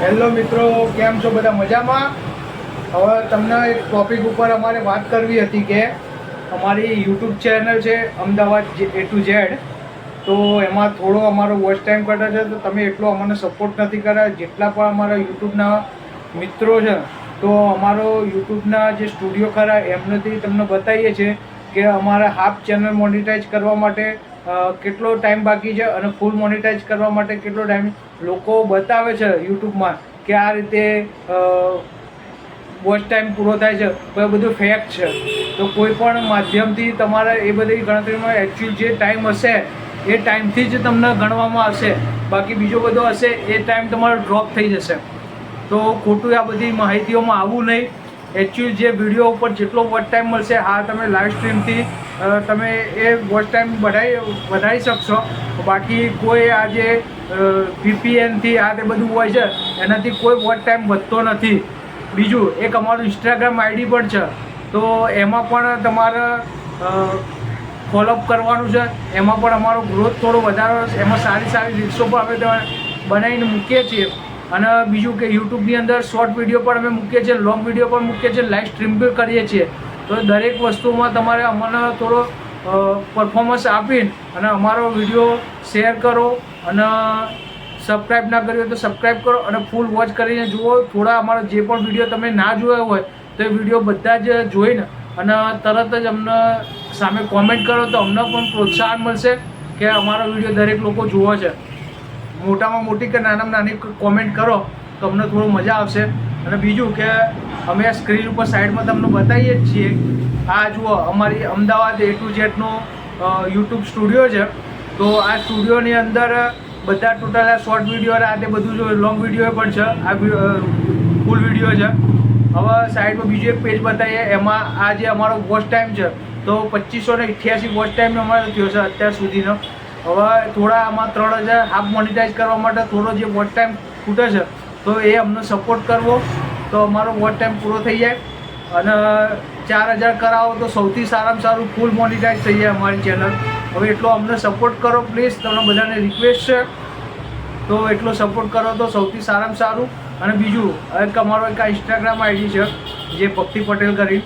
Hello મિત્રો, કેમ છો બધા મજામાં? હવે તમને એક ટોપિક ઉપર અમારે વાત કરવી હતી કે અમારી યુટ્યુબ ચેનલ છે, અમદાવાદ એ ટુ ઝેડ તો એમાં થોડો અમારો વોચ ટાઈમ ઘટે છે, તો તમે એટલો અમને સપોર્ટ નથી કર્યા. જેટલા પણ અમારા યુટ્યુબના મિત્રો છે, તો અમારો યુટ્યુબના જે સ્ટુડિયો ખરા, એમનેથી તમને બતાવીએ છીએ કે અમારા હાફ ચેનલ મોનિટાઈઝ કરવા માટે કેટલો ટાઈમ બાકી છે અને ફૂલ મોનિટાઈઝ કરવા માટે કેટલો ટાઈમ લોકો બતાવે છે યુટ્યુબમાં કે આ રીતે વોચ ટાઈમ પૂરો થાય છે. તો એ બધું ફેક છે. તો કોઈ પણ માધ્યમથી તમારે એ બધી ગણતરીમાં એકચ્યુઅલ જે ટાઈમ હશે, એ ટાઈમથી જ તમને ગણવામાં આવશે. બાકી બીજો બધો હશે, એ ટાઈમ તમારો ડ્રોપ થઈ જશે. તો ખોટું આ બધી માહિતીઓમાં આવવું નહીં. એકચ્યુઅલ જે વીડિયો ઉપર જેટલો વોચ ટાઈમ મળશે હા તમે લાઈવ સ્ટ્રીમથી તમે એ વોચ ટાઈમ વધારી વધારી શકશો. બાકી કોઈ આ જે વીપીએનથી આ તે બધું હોય છે, એનાથી કોઈ વોચ ટાઈમ વધતો નથી. બીજું, એક અમારું ઇન્સ્ટાગ્રામ આઈડી પણ છે. તો એમાં પણ તમારે ફોલોઅપ કરવાનું છે. એમાં પણ અમારો ગ્રોથ થોડો વધારો, એમાં સારી સારી રીલ્સો પણ અમે બનાવીને મૂકીએ છીએ. અને બીજું કે યુટ્યુબની અંદર શોર્ટ વીડિયો પણ અમે મૂકીએ છીએ લોંગ વીડિયો પણ મૂકીએ છીએ લાઈવ સ્ટ્રીમ બી કરીએ છીએ. તો દરેક વસ્તુમાં તમારે અમને થોડો પરફોર્મન્સ આપીને અને અમારો વીડિયો શેર કરો અને સબસ્ક્રાઈબ ના કર્યું તો સબસ્ક્રાઈબ કરો અને ફૂલ વોચ કરીને જુઓ. થોડા અમારા જે પણ વીડિયો તમે ના જોયા હોય તો એ વીડિયો બધા જ જોઈને અને તરત જ અમને સામે કોમેન્ટ કરો તો અમને પણ પ્રોત્સાહન મળશે કે અમારો વીડિયો દરેક લોકો જુઓ છે. મોટામાં મોટી કે નાનામાં નાની કોમેન્ટ કરો તો અમને થોડું મજા આવશે. અને બીજું કે અમે સ્ક્રીન ઉપર સાઈડમાં તમને બતાવીએ જ છીએ. આ જુઓ, અમારી અમદાવાદ એ ટુ ઝેડનો યુટ્યુબ સ્ટુડિયો છે. તો આ સ્ટુડિયોની અંદર બધા ટોટલ આ શોર્ટ વીડિયો આ તે બધું લોંગ વીડિયો પણ છે. આ ફૂલ વીડિયો છે. હવે સાઈડમાં બીજું એક પેજ બતાવીએ. એમાં આ જે અમારો વોચ ટાઈમ છે, તો પચીસો ને અઠ્યાસી વોચ ટાઈમ અમારો થયો છે અત્યાર સુધીનો. હવે થોડા આમાં ત્રણ હજાર હાફ મોનિટાઈઝ કરવા માટે થોડો જે વોચ ટાઈમ ખૂટે છે, તો એ અમને સપોર્ટ કરવો. તો અમારો વોટ ટાઈમ પૂરો થઈ જાય. અને ચાર હજાર કરાવો તો સૌથી સારામાં સારું ફૂલ મોનિટાઈઝ થઈ જાય અમારી ચેનલ હવે એટલો અમને સપોર્ટ કરો પ્લીઝ તમને બધાને રિક્વેસ્ટ છે. તો એટલો સપોર્ટ કરો તો સૌથી સારામાં સારું. અને બીજું, એક અમારો એક આ ઇન્સ્ટાગ્રામ આઈડી છે, જે ભક્તિ પટેલ કરી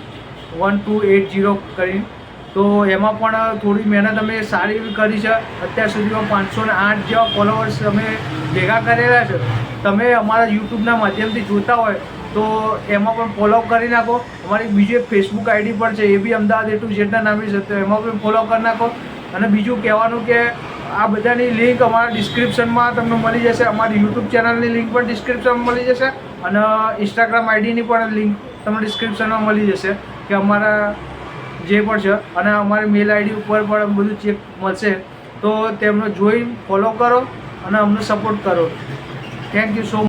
વન ટુ એટ જીરો કરી. તો એમાં પણ થોડી મહેનત અમે સારી એવી કરી છે. અત્યાર સુધીમાં પાંચસો ને આઠ જેવા ફોલોવર્સ અમે ભેગા કરેલા છે. તમે અમારા યુટ્યુબના માધ્યમથી જોતા હોય તો એમાં પણ ફોલો કરી નાખો. અમારી બીજી એક ફેસબુક આઈડી પણ છે, એ બી અમદાવાદ એ ટુ ઝેડના નામે છે તો એમાં પણ ફોલો કરી નાખો. અને બીજું કહેવાનું કે આ બધાની લિંક અમારા ડિસ્ક્રિપ્શનમાં તમને મળી જશે. અમારી યુટ્યુબ ચેનલની લિંક પણ ડિસ્ક્રિપ્શનમાં મળી જશે. અને ઇન્સ્ટાગ્રામ આઈડીની પણ લિંક તમને ડિસ્ક્રિપ્શનમાં મળી જશે કે અમારા જે પણ છે. અને અમારી મેલ આઈડી ઉપર પણ બધું ચેક મળશે. તો તેમનો જોઈ ફોલો કરો અને અમને સપોર્ટ કરો. Thank you so